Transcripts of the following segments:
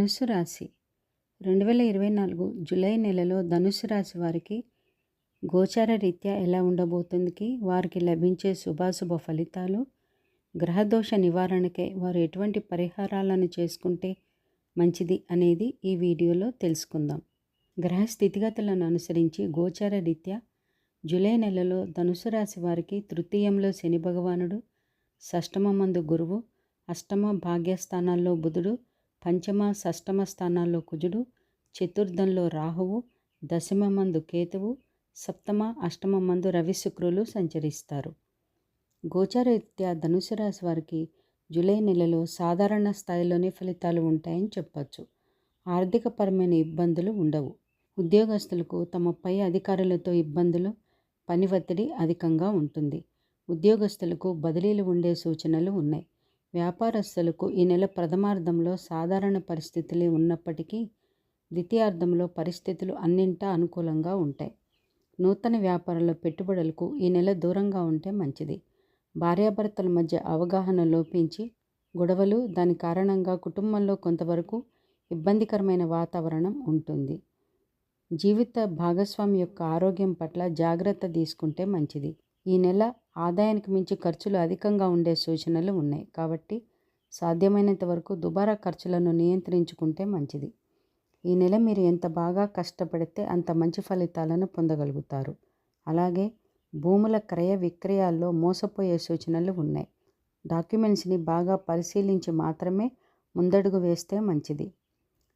ధనుసు రాశి. రెండు వేల ఇరవై నాలుగు జూలై నెలలో ధనుసు రాశి వారికి గోచార రీత్యా ఎలా ఉండబోతుంది వారికి లభించే శుభాశుభ ఫలితాలు గ్రహదోష నివారణకై వారు ఎటువంటి పరిహారాలను చేసుకుంటే మంచిది అనేది ఈ వీడియోలో తెలుసుకుందాం. గ్రహ స్థితిగతులను అనుసరించి గోచార రీత్యా జూలై నెలలో ధనుసు రాశి వారికి తృతీయంలో శని భగవానుడు షష్టమ మందు గురువు అష్టమ భాగ్యస్థానాల్లో బుధుడు పంచమ షష్టమ స్థానాల్లో కుజుడు చతుర్థంలో రాహువు దశమ మందు కేతువు సప్తమ అష్టమ మందు రవి శుక్రులు సంచరిస్తారు. గోచారరీత్యా ధనుసు రాశి వారికి జూలై నెలలో సాధారణ స్థాయిలోనే ఫలితాలు ఉంటాయని చెప్పచ్చు. ఆర్థికపరమైన ఇబ్బందులు ఉండవు. ఉద్యోగస్తులకు తమ పై అధికారులతో ఇబ్బందులు పని ఒత్తిడి అధికంగా ఉంటుంది. ఉద్యోగస్తులకు బదిలీలు ఉండే సూచనలు ఉన్నాయి. వ్యాపారస్తులకు ఈ నెల ప్రథమార్థంలో సాధారణ పరిస్థితులే ఉన్నప్పటికీ ద్వితీయార్థంలో పరిస్థితులు అన్నింటా అనుకూలంగా ఉంటాయి. నూతన వ్యాపారంలో పెట్టుబడులకు ఈ నెల దూరంగా ఉంటే మంచిది. భార్యాభర్తల మధ్య అవగాహన లోపించి గొడవలు దాని కారణంగా కుటుంబంలో కొంతవరకు ఇబ్బందికరమైన వాతావరణం ఉంటుంది. జీవిత భాగస్వామి యొక్క ఆరోగ్యం పట్ల జాగ్రత్త తీసుకుంటే మంచిది. ఈ నెల ఆదాయానికి మించి ఖర్చులు అధికంగా ఉండే సూచనలు ఉన్నాయి. కాబట్టి సాధ్యమైనంత వరకు దుబారా ఖర్చులను నియంత్రించుకుంటే మంచిది. ఈ నెల మీరు ఎంత బాగా కష్టపడితే అంత మంచి ఫలితాలను పొందగలుగుతారు. అలాగే భూముల క్రయ విక్రయాల్లో మోసపోయే సూచనలు ఉన్నాయి. డాక్యుమెంట్స్ని బాగా పరిశీలించి మాత్రమే ముందడుగు వేస్తే మంచిది.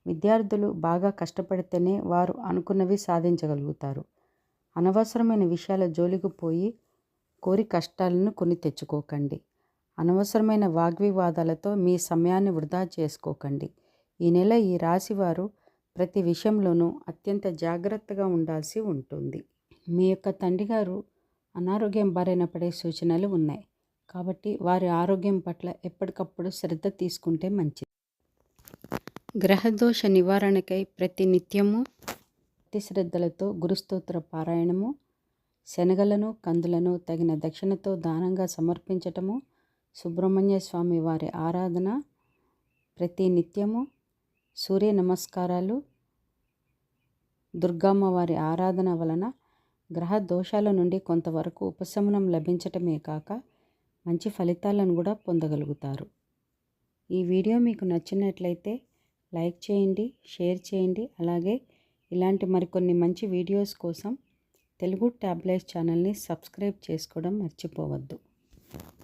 విద్యార్థులు బాగా కష్టపడితేనే వారు అనుకున్నవి సాధించగలుగుతారు. అనవసరమైన విషయాల జోలికి పోయి కోరి కష్టాలను కొని తెచ్చుకోకండి. అనవసరమైన వాగ్వివాదాలతో మీ సమయాన్ని వృధా చేసుకోకండి. ఈ నెల ఈ రాశివారు ప్రతి విషయంలోనూ అత్యంత జాగ్రత్తగా ఉండాల్సి ఉంటుంది. మీ యొక్క తండ్రి గారు అనారోగ్యం బారిన పడే సూచనలు ఉన్నాయి. కాబట్టి వారి ఆరోగ్యం పట్ల ఎప్పటికప్పుడు శ్రద్ధ తీసుకుంటే మంచిది. గ్రహదోష నివారణకై ప్రతి నిత్యము అతి శ్రద్ధలతో గురుస్తోత్ర పారాయణము శనగలను కందులను తగిన దక్షిణతో దానంగా సమర్పించటము సుబ్రహ్మణ్య స్వామి వారి ఆరాధన ప్రతి నిత్యము సూర్య నమస్కారాలు దుర్గమ్మ వారి ఆరాధన వలన గ్రహ దోషాల నుండి కొంతవరకు ఉపశమనం లభించటమే కాక మంచి ఫలితాలను కూడా పొందగలుగుతారు. ఈ వీడియో మీకు నచ్చినట్లయితే లైక్ చేయండి షేర్ చేయండి అలాగే ఇలాంటి మరికొన్ని మంచి వీడియోస్ కోసం తెలుగు ట్యాబ్లెట్స్ ఛానల్ని సబ్స్క్రైబ్ చేసుకోవడం మర్చిపోవద్దు.